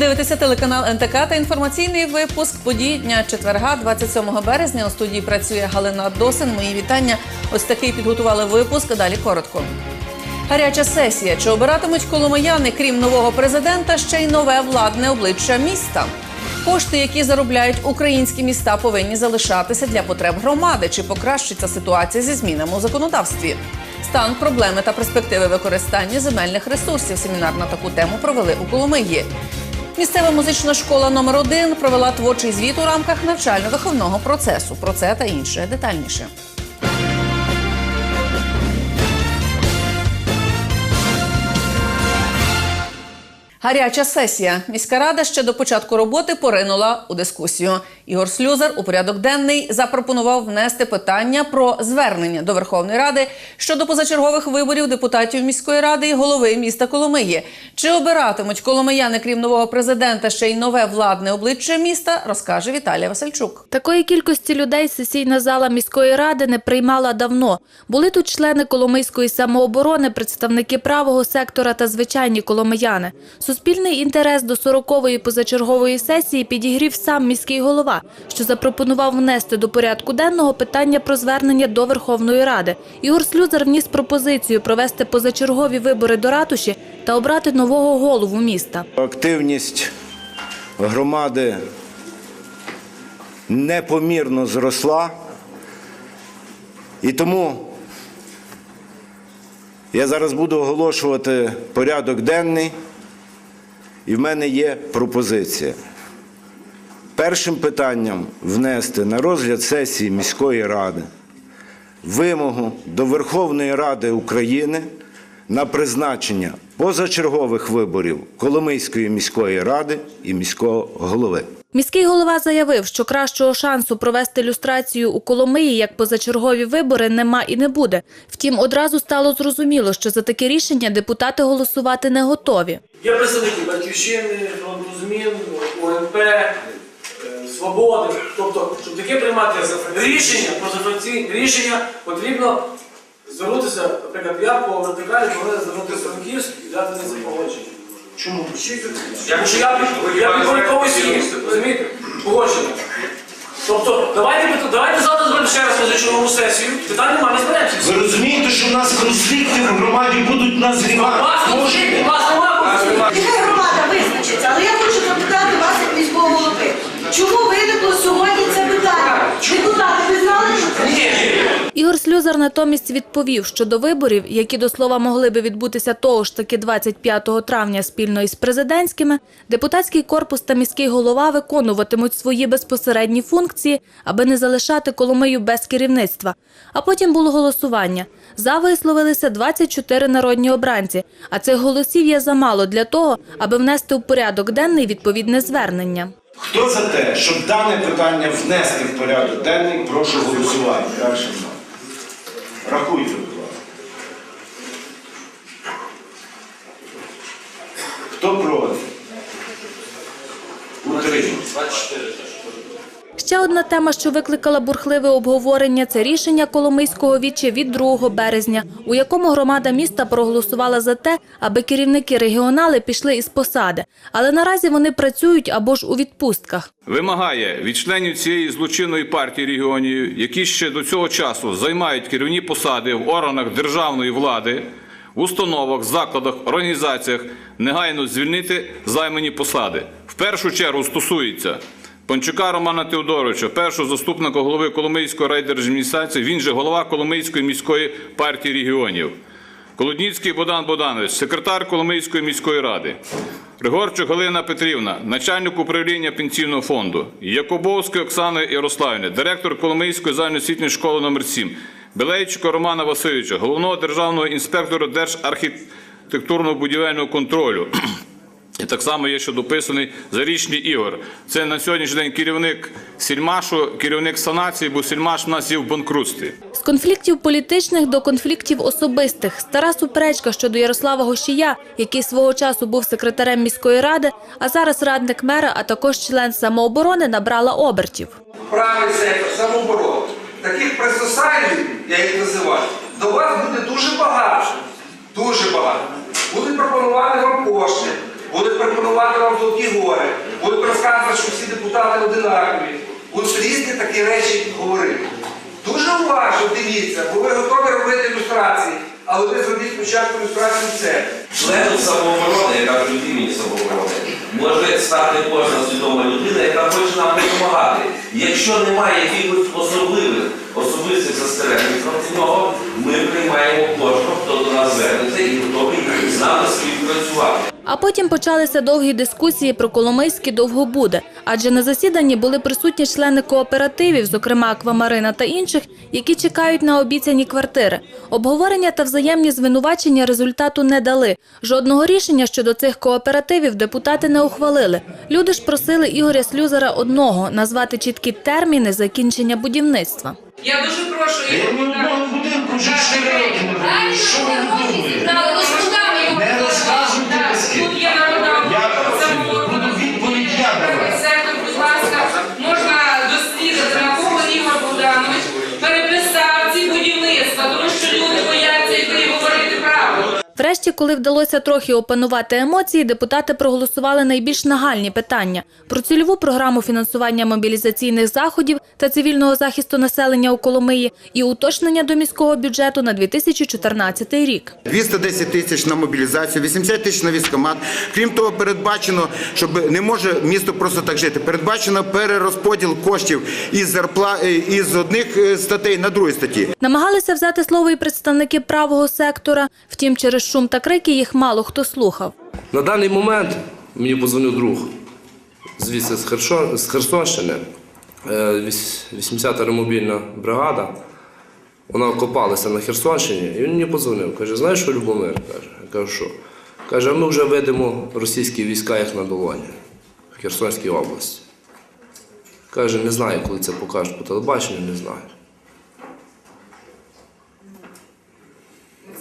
дивитеся телеканал НТК та інформаційний випуск подій дня четверга, 27 березня. У студії працює Галина Досин. Мої вітання. Ось такий підготували випуск. Далі коротко. Гаряча сесія. Чи обиратимуть коломияни, крім нового президента, ще й нове владне обличчя міста? Кошти, які заробляють українські міста, повинні залишатися для потреб громади. Чи покращиться ситуація зі змінами у законодавстві? Стан, проблеми та перспективи використання земельних ресурсів. Семінар на таку тему провели у Коломиї. Місцева музична школа номер 1 провела творчий звіт у рамках навчально-виховного процесу. Про це та інше детальніше. Гаряча сесія. Міська рада ще до початку роботи поринула у дискусію. Ігор Слюзар у порядок денний запропонував внести питання про звернення до Верховної Ради щодо позачергових виборів депутатів міської ради і голови міста Коломиї. Чи обиратимуть коломияни, крім нового президента, ще й нове владне обличчя міста, розкаже Віталія Васильчук. Такої кількості людей сесійна зала міської ради не приймала давно. Були тут члени Коломийської самооборони, представники правого сектора та звичайні коломияни. Суспільний інтерес до 40-ї позачергової сесії підігрів сам міський голова, що запропонував внести до порядку денного питання про звернення до Верховної Ради. Ігор Слюзар вніс пропозицію провести позачергові вибори до ратуші та обрати нового голову міста. Активність громади непомірно зросла. І тому я зараз буду оголошувати порядок денний, і в мене є пропозиція. Першим питанням внести на розгляд сесії міської ради вимогу до Верховної Ради України на призначення позачергових виборів Коломийської міської ради і міського голови. Міський голова заявив, що кращого шансу провести люстрацію у Коломиї як позачергові вибори нема і не буде. Втім, одразу стало зрозуміло, що за таке рішення депутати голосувати не готові. Є представники Батьківщини, фронту змін, ОНП, е, Свободи. Тобто, щоб таке приймати рішення, позафракційні рішення, потрібно звернутися, наприклад, я по вертикалі повинен звернутися Франківськ і дати погодження. Чому? Тому що я, під- я підпорядковуюсь розумієте? Погодження. Тобто, давайте, давайте завтра зробимо ще раз позачергову сесію, питань немає, не зберемося. Ви розумієте, що в нас конфлікти в громаді будуть назрівати? Вас, мужики, вас немає. Нехай громада визначиться, але я хочу запитати вас як міського голови. Чому виникло сьогодні це питання? Депутати, ви знали, що це? Ні. Ігор Слюзар натомість відповів, що до виборів, які до слова могли би відбутися того ж таки 25 травня спільно із президентськими, депутатський корпус та міський голова виконуватимуть свої безпосередні функції, аби не залишати Коломию без керівництва. А потім було голосування. За висловилися 24 народні обранці, а цих голосів є замало для того, аби внести у порядок денний відповідне звернення. Хто за те, щоб дане питання внести в порядок денний, прошу голосувати. Рахуйте, будь ласка. Хто проти? Утримався. Ще одна тема, що викликала бурхливе обговорення, це рішення Коломийського віче від 2 березня, у якому громада міста проголосувала за те, аби керівники регіонали пішли із посади. Але наразі вони працюють або ж у відпустках. вимагає від членів цієї злочинної партії регіонів, які ще до цього часу займають керівні посади в органах державної влади, в установах, закладах, організаціях, негайно звільнити займані посади. В першу чергу стосується Панчука Романа Теодоровича, першого заступника голови Коломийської райдержадміністрації, він же голова Коломийської міської партії регіонів. Колодніцький Богдан Богданович, секретар Коломийської міської ради. Григорчук Галина Петрівна, начальник управління пенсійного фонду. Якубовська Оксана Ярославівна, директор Коломийської загальноосвітньої школи номер 7 Белейчука Романа Васильовича, головного державного інспектора Держархітектурно-будівельного контролю. І так само є, що дописаний Зарічний Ігор. Це на сьогоднішній день керівник Сільмашу, керівник санації, бо Сільмаш у нас є в банкрутстві. З конфліктів політичних до конфліктів особистих. Стара суперечка щодо Ярослава Гощія, який свого часу був секретарем міської ради, а зараз радник мера, а також член самооборони, набрала обертів. правий сектор, самооборони, таких пресосайлів, я їх називаю, до вас буде дуже багато. Дуже багато. Будуть пропонувати вам кошти, будуть пропонувати вам золоті гори, будуть розказувати, що всі депутати одинакові, будуть різні такі речі говорити. Дуже уважно дивіться, бо ви готові робити ілюстрації, але ви зробіть спочатку ілюстрацію це. Членом самооборони, яка в імені самооборони, може стати кожна свідома людина, яка хоче нам допомагати. Якщо немає якихось особливих особистих застережень проти нього, ми приймаємо кожного, хто до нас звернеться і готовий з нами співпрацювати. А потім почалися довгі дискусії про Коломийський довгобуде, адже на засіданні були присутні члени кооперативів, зокрема Аквамарина та інших, які чекають на обіцяні квартири. Обговорення та взаємні звинувачення результату не дали. Жодного рішення щодо цих кооперативів депутати не ухвалили. Люди ж просили Ігоря Слюзера одного назвати чіткі терміни закінчення будівництва. Я дуже прошу в одному будинку вже 4 роки не живу. Що ви думаєте? Правду. Врешті, коли вдалося трохи опанувати емоції, депутати проголосували найбільш нагальні питання про цільову програму фінансування мобілізаційних заходів та цивільного захисту населення у Коломиї і уточнення до міського бюджету на 2014 рік. 210 тисяч на мобілізацію, 80 тисяч на військомат. Крім того, передбачено, щоб не може місто просто так жити. Передбачено перерозподіл коштів із зарпла е, із одних е, статей на другі статті. Намагалися взяти слово і представники правого сектора. Втім, через шум та крики їх мало хто слухав. На даний момент мені подзвонив друг звідси з, Херсонщини, е, 80-та ремобільна бригада. Вона окопалася на Херсонщині, і він мені подзвонив. Каже, знаєш що, Любомир? Каже, я кажу, що? Каже, ми вже видимо російські війська як на долоні в Херсонській області. Каже, не знаю, коли це покажуть по телебаченню, не знаю.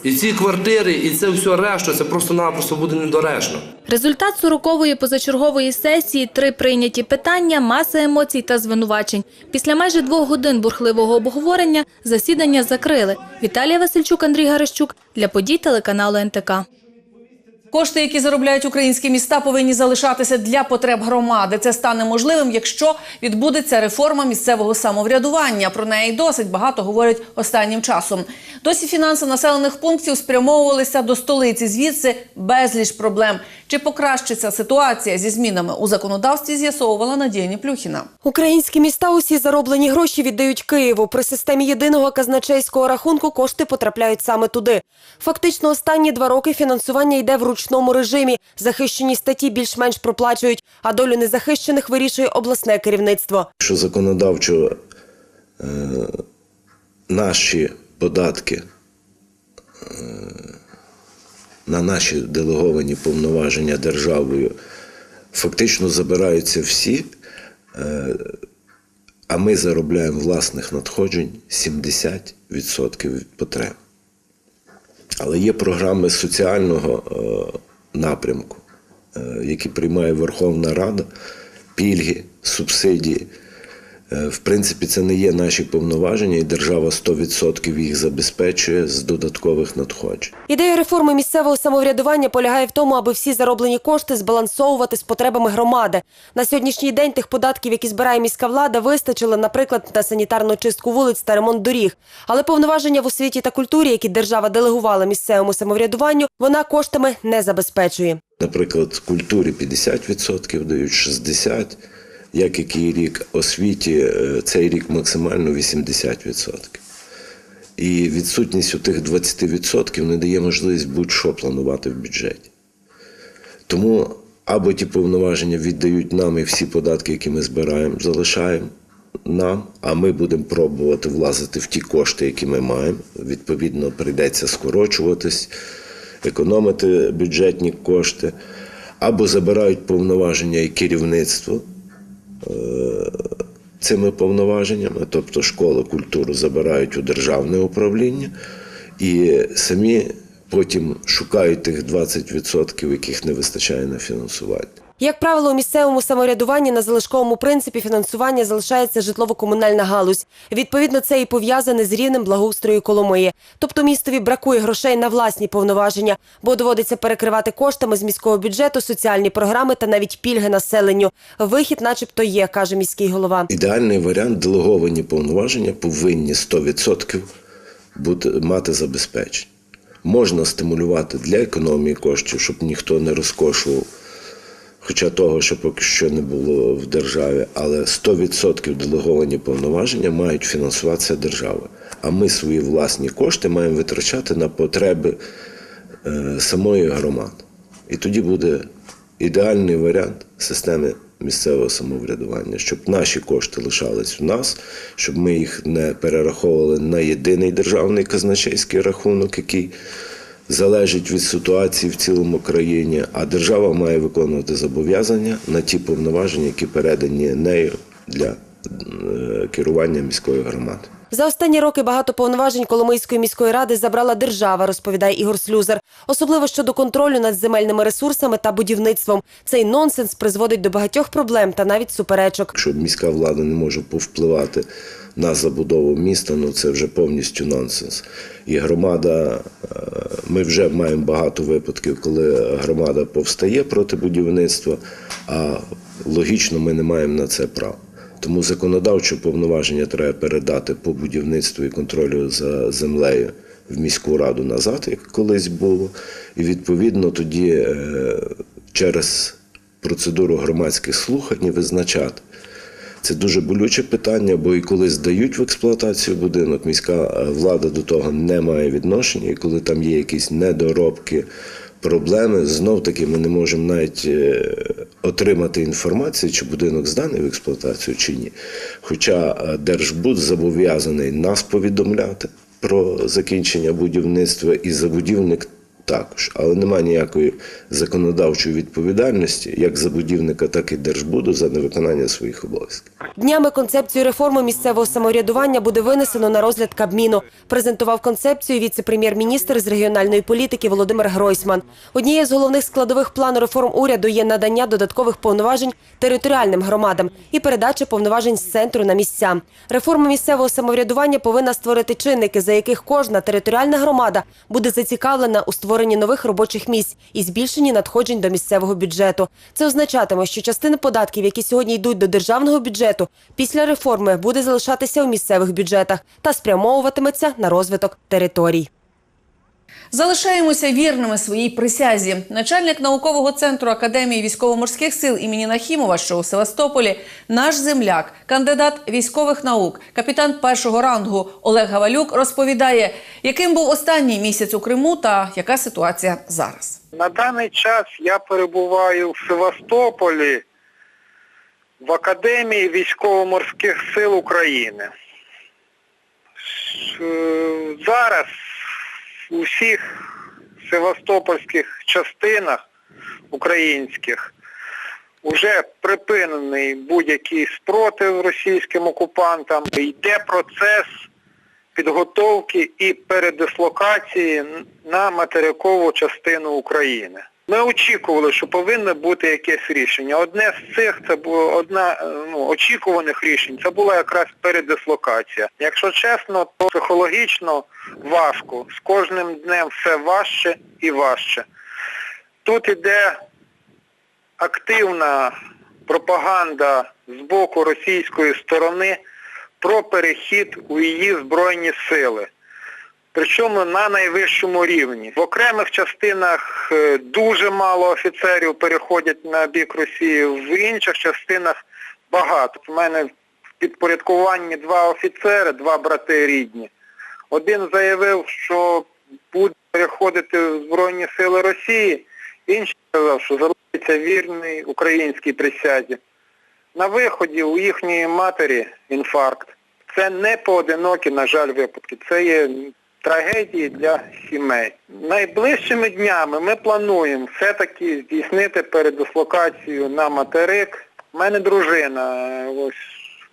І ці квартири, і це все решта, це просто-напросто буде недоречно. Результат 40-ї позачергової сесії, три прийняті питання, маса емоцій та звинувачень. Після майже двох годин бурхливого обговорення засідання закрили. Віталія Васильчук, Андрій Гарищук для подій телеканалу НТК. Кошти, які заробляють українські міста, повинні залишатися для потреб громади. Це стане можливим, якщо відбудеться реформа місцевого самоврядування. Про неї досить багато говорять останнім часом. Досі фінанси населених пунктів спрямовувалися до столиці. Звідси безліч проблем. Чи покращиться ситуація зі змінами у законодавстві? З'ясовувала Надія Неплюхіна. Українські міста усі зароблені гроші віддають Києву. При системі єдиного казначейського рахунку кошти потрапляють саме туди. Фактично, останні два роки фінансування йде в ручному режимі. Захищені статті більш-менш проплачують, а долю незахищених вирішує обласне керівництво. що законодавчо е, наші податки е, на наші делеговані повноваження державою фактично забираються всі, е, а ми заробляємо власних надходжень 70% від потреб. Але є програми соціального е, напрямку, е, які приймає Верховна Рада, пільги, субсидії. Е, В принципі, це не є наші повноваження, і держава 100% їх забезпечує з додаткових надходжень. Ідея реформи місцевого самоврядування полягає в тому, аби всі зароблені кошти збалансовувати з потребами громади. На сьогоднішній день тих податків, які збирає міська влада, вистачило, наприклад, на санітарну чистку вулиць та ремонт доріг. Але повноваження в освіті та культурі, які держава делегувала місцевому самоврядуванню, вона коштами не забезпечує. Наприклад, культурі 50% дають 60%, як який рік освіті е, цей рік максимально 80%. І відсутність у тих 20% не дає можливість будь-що планувати в бюджеті. Тому або ті повноваження віддають нам і всі податки, які ми збираємо, залишаємо нам, а ми будемо пробувати влазити в ті кошти, які ми маємо. Відповідно, прийдеться скорочуватись, економити бюджетні кошти, або забирають повноваження і керівництво цими повноваженнями, тобто школи, культуру забирають у державне управління і самі потім шукають тих 20%, яких не вистачає на фінансування. Як правило, у місцевому самоврядуванні на залишковому принципі фінансування залишається житлово-комунальна галузь. Відповідно, це і пов'язане з рівнем благоустрою Коломиї. Тобто містові бракує грошей на власні повноваження, бо доводиться перекривати коштами з міського бюджету соціальні програми та навіть пільги населенню. Вихід, начебто, є, каже міський голова. Ідеальний варіант делеговані повноваження повинні 100% бути, мати забезпечення. Можна стимулювати для економії коштів, щоб ніхто не розкошував, хоча того, що поки що не було в державі, але 100% делеговані повноваження мають фінансуватися державою. А ми свої власні кошти маємо витрачати на потреби е, самої громади. І тоді буде ідеальний варіант системи місцевого самоврядування, щоб наші кошти лишались в нас, щоб ми їх не перераховували на єдиний державний казначейський рахунок, який залежить від ситуації в цілому країні, а держава має виконувати зобов'язання на ті повноваження, які передані нею для е, керування міською громадою. За останні роки багато повноважень Коломийської міської ради забрала держава, розповідає Ігор Слюзар. Особливо щодо контролю над земельними ресурсами та будівництвом. Цей нонсенс призводить до багатьох проблем та навіть суперечок. Якщо міська влада не може повпливати на забудову міста, ну це вже повністю нонсенс. І громада, е, ми вже маємо багато випадків, коли громада повстає проти будівництва, а логічно ми не маємо на це права. Тому законодавче повноваження треба передати по будівництву і контролю за землею в міську раду назад, як колись було. І відповідно тоді е, через процедуру громадських слухань визначати. Це дуже болюче питання, бо і коли здають в експлуатацію будинок, міська е, влада до того не має відношення, і коли там є якісь недоробки, проблеми, знов таки ми не можемо навіть е, отримати інформацію, чи будинок зданий в експлуатацію чи ні. Хоча е, Держбуд зобов'язаний нас повідомляти про закінчення будівництва і забудівник також, але немає ніякої законодавчої відповідальності як забудівника, так і Держбуду за невиконання своїх обов'язків. Днями концепцію реформи місцевого самоврядування буде винесено на розгляд Кабміну. Презентував концепцію віце-прем'єр-міністр з регіональної політики Володимир Гройсман. Однією з головних складових плану реформ уряду є надання додаткових повноважень територіальним громадам і передача повноважень з центру на місця. Реформа місцевого самоврядування повинна створити чинники, за яких кожна територіальна громада буде зацікавлена у створенні нових робочих місць і збільшенні надходжень до місцевого бюджету. Це означатиме, що частина податків, які сьогодні йдуть до державного бюджету, після реформи буде залишатися у місцевих бюджетах та спрямовуватиметься на розвиток територій. Залишаємося вірними своїй присязі. Начальник наукового центру Академії військово-морських сил імені Нахімова, що у Севастополі, наш земляк, кандидат військових наук, капітан першого рангу Олег Гавалюк розповідає, яким був останній місяць у Криму та яка ситуація зараз. На даний час я перебуваю в Севастополі в Академії військово-морських сил України. Е, Зараз у всіх севастопольських частинах українських вже припинений будь-який спротив російським окупантам. Йде процес підготовки і передислокації на материкову частину України. Ми очікували, що повинно бути якесь рішення. Одне з цих це було одна е, ну, очікуваних рішень. Це була якраз передислокація. Якщо чесно, то психологічно важко. З кожним днем все важче і важче. Тут іде активна пропаганда з боку російської сторони про перехід у її Збройні сили. Причому на найвищому рівні. В окремих частинах е, дуже мало офіцерів переходять на бік Росії, в інших частинах багато. У мене в підпорядкуванні два офіцери, два брати рідні. Один заявив, що буде переходити в Збройні Сили Росії, інший сказав, що залишиться вірний українській присязі. На виході у їхньої матері інфаркт. Це не поодинокі, на жаль, випадки. Це є трагедії для сімей. Найближчими днями ми плануємо все-таки здійснити передислокацію на материк. У мене дружина, ось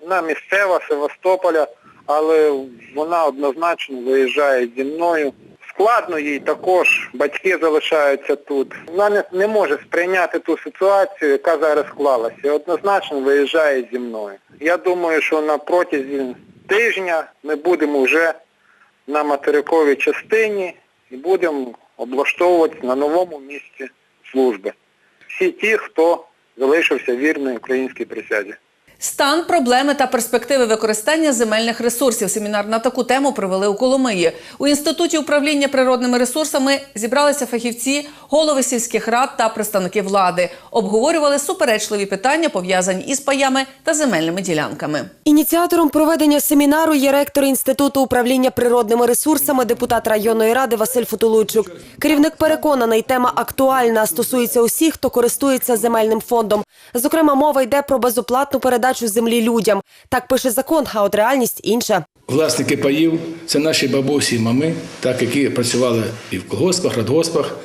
вона місцева Севастополя, але вона однозначно виїжджає зі мною. Складно їй також батьки залишаються тут. Вона не, не може сприйняти ту ситуацію, яка зараз склалася. Однозначно виїжджає зі мною. Я думаю, що на протязі тижня ми будемо вже на материковій частині і будемо облаштовувати на новому місці служби. Всі ті, хто залишився вірний українській присязі. Стан, проблеми та перспективи використання земельних ресурсів. Семінар на таку тему провели у Коломиї. У інституті управління природними ресурсами зібралися фахівці, голови сільських рад та представники влади. Обговорювали суперечливі питання, пов'язані із паями та земельними ділянками. Ініціатором проведення семінару є ректор Інституту управління природними ресурсами, депутат районної ради Василь Футулуйчук. Керівник переконаний, тема актуальна, стосується усіх, хто користується земельним фондом. Зокрема, мова йде про безоплатну передачу землі людям. Так пише закон, а от реальність інша. Власники паїв це наші бабусі і мами, так які працювали і в колгоспах, радгоспах,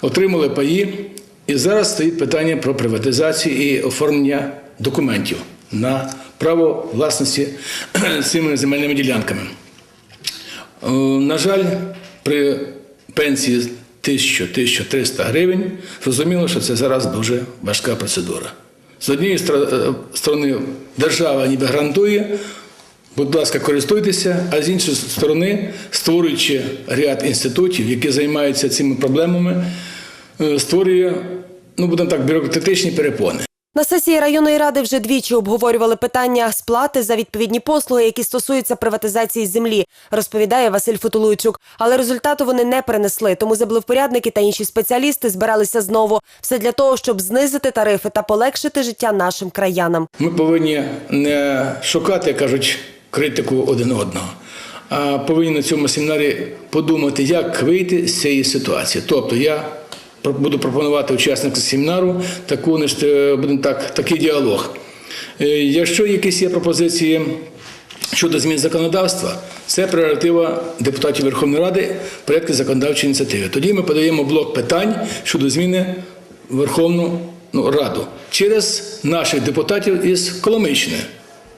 отримали паї. І зараз стоїть питання про приватизацію і оформлення документів на право власності цими земельними ділянками. Е, На жаль, при пенсії 1000-1300 гривень зрозуміло, що це зараз дуже важка процедура. З однієї е, сторони, держава ніби гарантує, будь ласка, користуйтеся, а з іншої сторони, створюючи ряд інститутів, які займаються цими проблемами, е, створює, ну будемо так, бюрократичні перепони. На сесії районної ради вже двічі обговорювали питання сплати за відповідні послуги, які стосуються приватизації землі, розповідає Василь Футулуйчук. Але результату вони не принесли, тому землевпорядники та інші спеціалісти збиралися знову. Все для того, щоб знизити тарифи та полегшити життя нашим краянам. Ми повинні не шукати, кажуть, критику один одного, а повинні на цьому семінарі подумати, як вийти з цієї ситуації. Тобто я буду пропонувати учасникам семінару таку, е, будемо так, такий діалог. Е, Якщо якісь є пропозиції щодо змін законодавства, це прерогатива депутатів Верховної Ради проєкти законодавчої ініціативи. Тоді ми подаємо блок питань щодо зміни Верховну ну, Раду через наших депутатів із Коломийщини.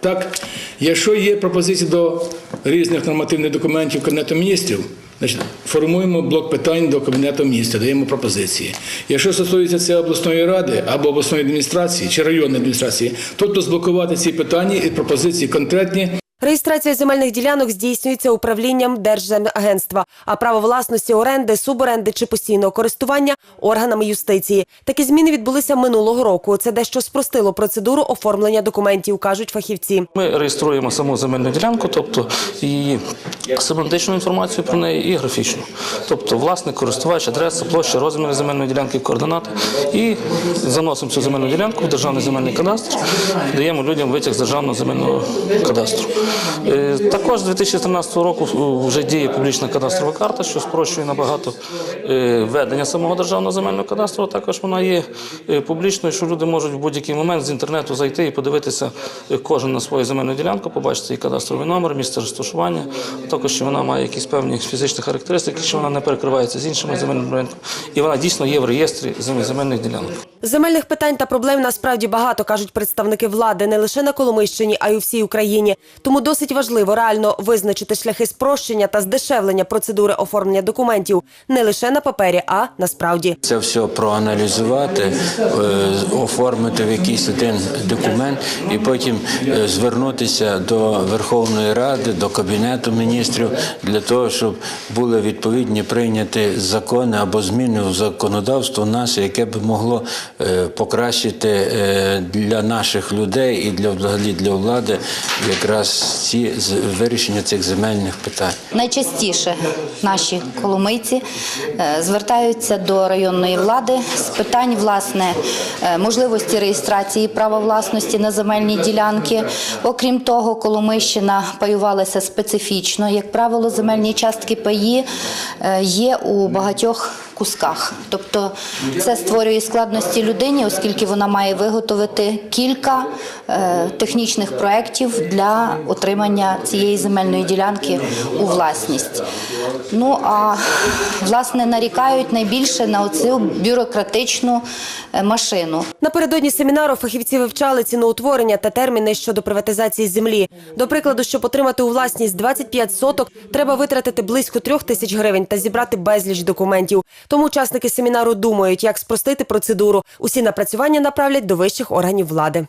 Так, якщо є пропозиції до різних нормативних документів Кабінету міністрів, значить, формуємо блок питань до Кабінету міністра, даємо пропозиції. Якщо стосується це обласної ради або обласної адміністрації чи районної адміністрації, тобто зблокувати ці питання і пропозиції конкретні. Реєстрація земельних ділянок здійснюється управлінням Держземагентства, а право власності оренди, суборенди чи постійного користування органами юстиції. Такі зміни відбулися минулого року. Це дещо спростило процедуру оформлення документів, кажуть фахівці. Ми реєструємо саму земельну ділянку, тобто її семантичну інформацію про неї і графічну. Тобто власник, користувач, адреса, площа, розміри земельної ділянки, координати. І заносимо цю земельну ділянку в державний земельний кадастр, даємо людям витяг з державного земельного кадастру. Е, Також з 2013 року е, вже діє публічна кадастрова карта, що спрощує набагато е, ведення самого державного земельного кадастру. Також вона є публічною, що люди можуть в будь-який момент з інтернету зайти і подивитися кожен на свою земельну ділянку, побачити її кадастровий номер, місце розташування, також що вона має якісь певні фізичні характеристики, що вона не перекривається з іншими земельними ділянками. І вона дійсно є в реєстрі земельних ділянок. Земельних питань та проблем насправді багато, кажуть представники влади, не лише на Коломийщині, а й у всій Україні. Тому досить важливо реально визначити шляхи спрощення та здешевлення процедури оформлення документів не лише на папері, а насправді. Це все проаналізувати, е, оформити в якийсь один документ і потім е, звернутися до Верховної Ради, до Кабінету міністрів для того, щоб були відповідні прийняті закони або зміни в законодавство наше, яке б могло е, покращити для наших людей і для взагалі для влади якраз ці вирішення цих земельних питань. Найчастіше наші коломийці е, звертаються до районної влади з питань власне е, можливості реєстрації права власності на земельні ділянки. Окрім того, Коломийщина паювалася специфічно. Як правило, земельні частки паї е, є у багатьох кусках. Тобто це створює складності людині, оскільки вона має виготовити кілька технічних проєктів для отримання цієї земельної ділянки у власність. Ну а власне нарікають найбільше на оцю бюрократичну е, машину. Напередодні семінару фахівці вивчали ціноутворення та терміни щодо приватизації землі. До прикладу, щоб отримати у власність 25 соток, треба витратити близько трьох тисяч гривень та зібрати безліч документів. Тому учасники семінару думають, як спростити процедуру. Усі напрацювання направлять до вищих органів влади.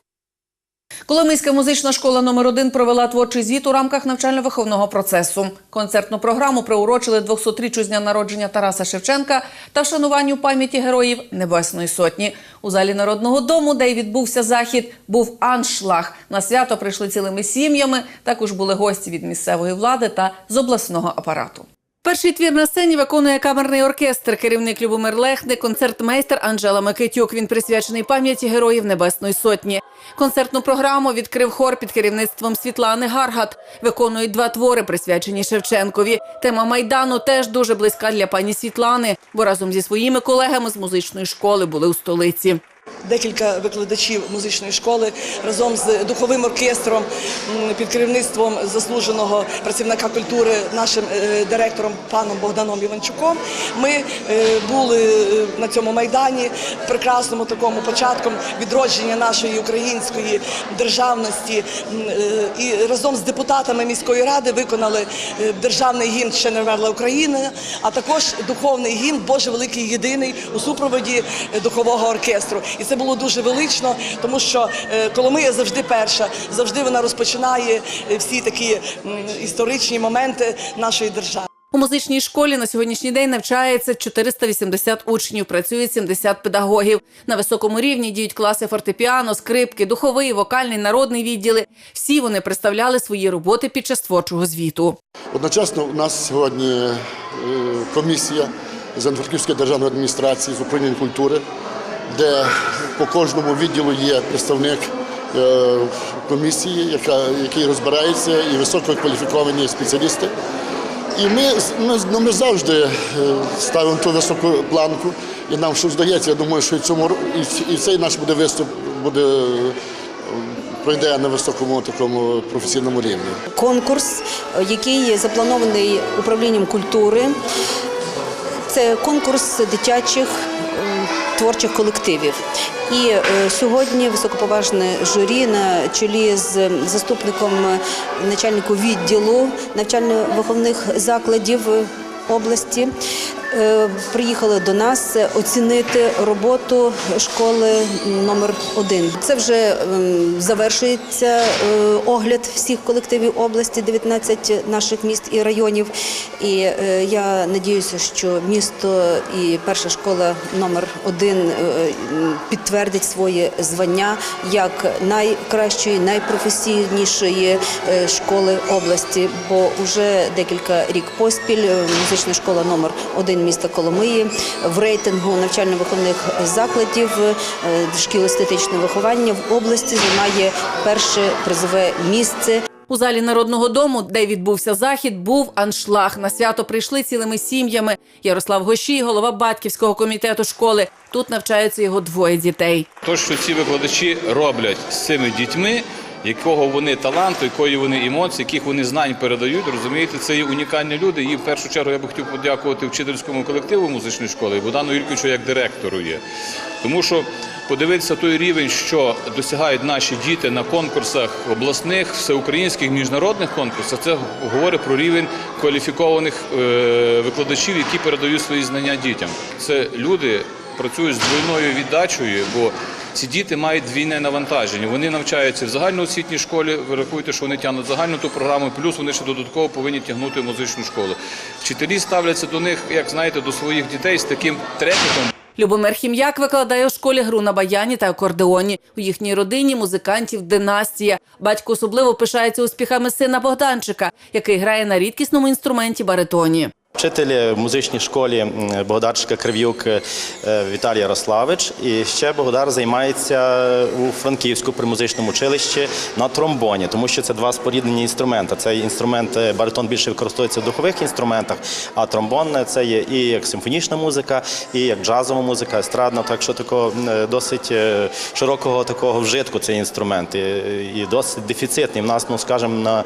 Коломийська музична школа номер 1 провела творчий звіт у рамках навчально-виховного процесу. Концертну програму приурочили 200-річчю з дня народження Тараса Шевченка та вшануванню пам'яті героїв Небесної Сотні. У залі народного дому, де й відбувся захід, був аншлаг. На свято прийшли цілими сім'ями. Також були гості від місцевої влади та з обласного апарату. Перший твір на сцені виконує камерний оркестр, керівник Любомир Лехне, концертмейстер Анжела Микитюк. Він присвячений пам'яті героїв Небесної Сотні. Концертну програму відкрив хор під керівництвом Світлани Гаргат. Виконують два твори, присвячені Шевченкові. Тема майдану теж дуже близька для пані Світлани, бо разом зі своїми колегами з музичної школи були у столиці. Декілька викладачів музичної школи разом з духовим оркестром під керівництвом заслуженого працівника культури нашим е, директором паном Богданом Іванчуком. Ми е, були е, на цьому майдані прекрасному такому початком відродження нашої української державності. І разом з депутатами міської ради виконали державний гімн Ще не вмерла Україна, а також духовний гімн Боже великий єдиний у супроводі духового оркестру. І це було дуже велично, тому що е, Коломия завжди перша, завжди вона розпочинає е, всі такі історичні моменти нашої держави. У музичній школі на сьогоднішній день навчається 480 учнів, працює 70 педагогів. На високому рівні діють класи фортепіано, скрипки, духовий, вокальний, народний відділи. Всі вони представляли свої роботи під час творчого звіту. Одночасно у нас сьогодні е, комісія з Івано-Франківської державної адміністрації з управління культури, де по кожному відділу є представник е, комісії, яка, який розбирається, і висококваліфіковані спеціалісти. І ми, ну, ми завжди е, ставимо ту високу планку, і нам щось здається. Я думаю, що і, цьому, і, цей наш буде виступ буде, е, пройде на високому такому професійному рівні. конкурс, який запланований управлінням культури. Це конкурс дитячих творчих колективів. І е, сьогодні високоповажне журі на чолі з заступником начальнику відділу навчально-виховних закладів області е, приїхали до нас оцінити роботу школи номер один. Це вже ем, завершується е, огляд всіх колективів області, 19 наших міст і районів. І е, я надіюся, що місто і перша школа номер один е, підтвердить своє звання як найкращої, найпрофесійнішої е, школи області. Бо вже декілька рік поспіль е, музична школа номер один міста Коломиї в рейтингу навчально-виховних закладів е, шкіл естетичного виховання в області займає перше призове місце. У залі народного дому, де відбувся захід, був аншлаг. На свято прийшли цілими сім'ями. Ярослав Гощій, голова батьківського комітету школи. Тут навчаються його двоє дітей. То, що ці викладачі роблять з цими дітьми, якого вони таланту, якої вони емоції, яких вони знань передають, розумієте, це є унікальні люди. І в першу чергу я би хотів подякувати вчительському колективу музичної школи Богдану Юрійовичу як директору є. Тому що подивитися той рівень, що досягають наші діти на конкурсах обласних, всеукраїнських, міжнародних конкурсах, це говорить про рівень кваліфікованих е, викладачів, які передають свої знання дітям. Це люди працюють з двойною віддачею, бо ці діти мають двійне навантаження. Вони навчаються в загальноосвітній школі. Ви рахуєте, що вони тягнуть загальну ту програму, плюс вони ще додатково повинні тягнути музичну школу. Вчителі ставляться до них, як знаєте, до своїх дітей з таким трепетом. Любомир Хім'як викладає у школі гру на баяні та акордеоні. У їхній родині музикантів династія. Батько особливо пишається успіхами сина Богданчика, який грає на рідкісному інструменті баритоні. Вчитель в музичній школі м, Богдарчика Крив'юк е, Віталій Ярославич. І ще Богдар займається у Франківську при музичному училищі на тромбоні, тому що це два споріднені інструменти. Цей інструмент е, баритон більше використовується в духових інструментах, а тромбон е, це є і як симфонічна музика, і як джазова музика, естрадна. Так що такого досить широкого такого вжитку цей інструмент і, і досить дефіцитний. В нас, ну скажімо, на,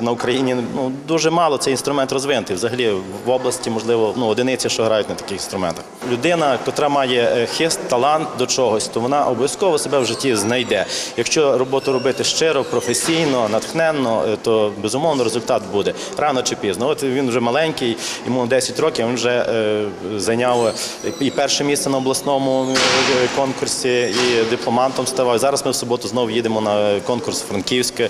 на Україні ну дуже мало цей інструмент розвинутий. Взагалі в області, можливо, ну, одиниці, що грають на таких інструментах. Людина, яка має е, хист, талант до чогось, то вона обов'язково себе в житті знайде. Якщо роботу робити щиро, професійно, натхненно, е, то безумовно результат буде рано чи пізно. От він вже маленький, йому 10 років, він вже е, зайняв і перше місце на обласному конкурсі, і дипломантом ставав. Зараз ми в суботу знову їдемо на конкурс Франківське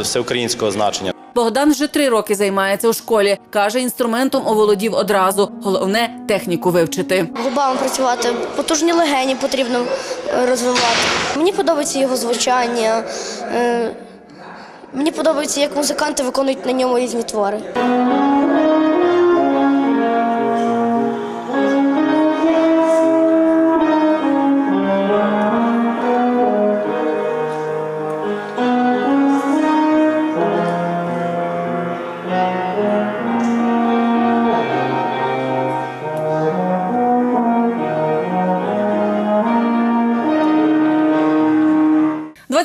всеукраїнського значення. Богдан вже три роки займається у школі. Каже, інструментом оволодів одразу. Головне техніку вивчити. губами працювати, потужні легені потрібно е, розвивати. Мені подобається його звучання. е, Мені подобається, як музиканти виконують на ньому різні твори. –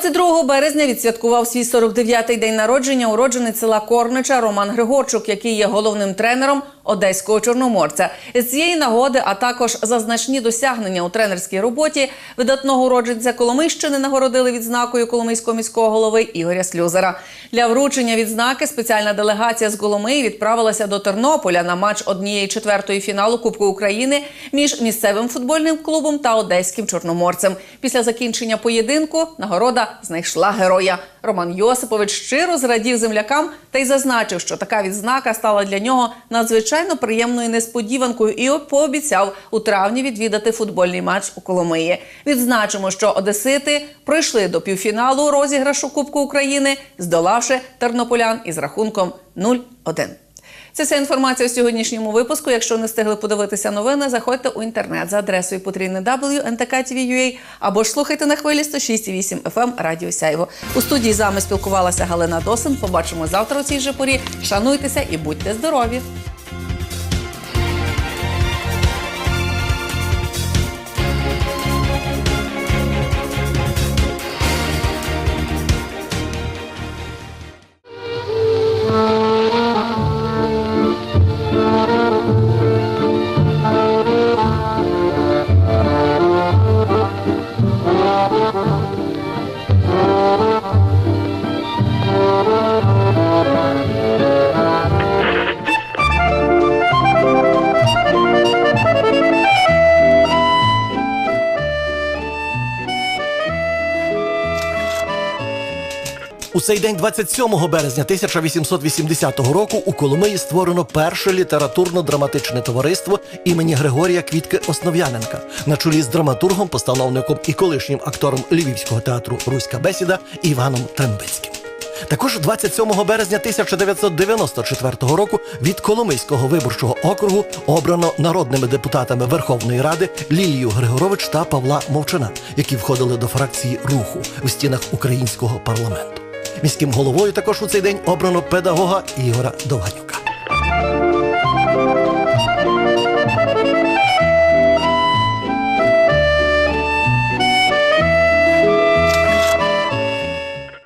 22 березня відсвяткував свій 49-й день народження уродженець села Корнича Роман Григорчук, який є головним тренером одеського чорноморця. З цієї нагоди, а також за значні досягнення у тренерській роботі, видатного уродженця Коломийщини нагородили відзнакою Коломийського міського голови Ігоря Слюзера. Для вручення відзнаки спеціальна делегація з Коломиї відправилася до Тернополя на матч однієї четвертої фіналу Кубку України між місцевим футбольним клубом та одеським чорноморцем. Після закінчення поєдинку нагорода знайшла героя. Роман Йосипович щиро зрадів землякам та й зазначив, що така відзнака стала для нього надзвичайно приємною несподіванкою і пообіцяв у травні відвідати футбольний матч у Коломиї. Відзначимо, що одесити пройшли до півфіналу розіграшу Кубку України, здолавши тернополян із рахунком 0-1. Це вся інформація у сьогоднішньому випуску. Якщо не встигли подивитися новини, заходьте у інтернет за адресою потрійне WNTK.TV.ua або ж слухайте на хвилі 106,8 FM Радіо Сяйво. У студії з вами спілкувалася Галина Досин. Побачимо завтра у цій же порі. Шануйтеся і будьте здорові! У цей день, 27 березня 1880 року, у Коломиї створено перше літературно-драматичне товариство імені Григорія Квітки Основ'яненка на чолі з драматургом, постановником і колишнім актором Львівського театру Руська бесіда Іваном Трембицьким. Також 27 березня 1994 року від Коломийського виборчого округу обрано народними депутатами Верховної Ради Лілію Григорович та Павла Мовчана, які входили до фракції руху в стінах українського парламенту. Міським головою також у цей день обрано педагога Ігора Довганюка.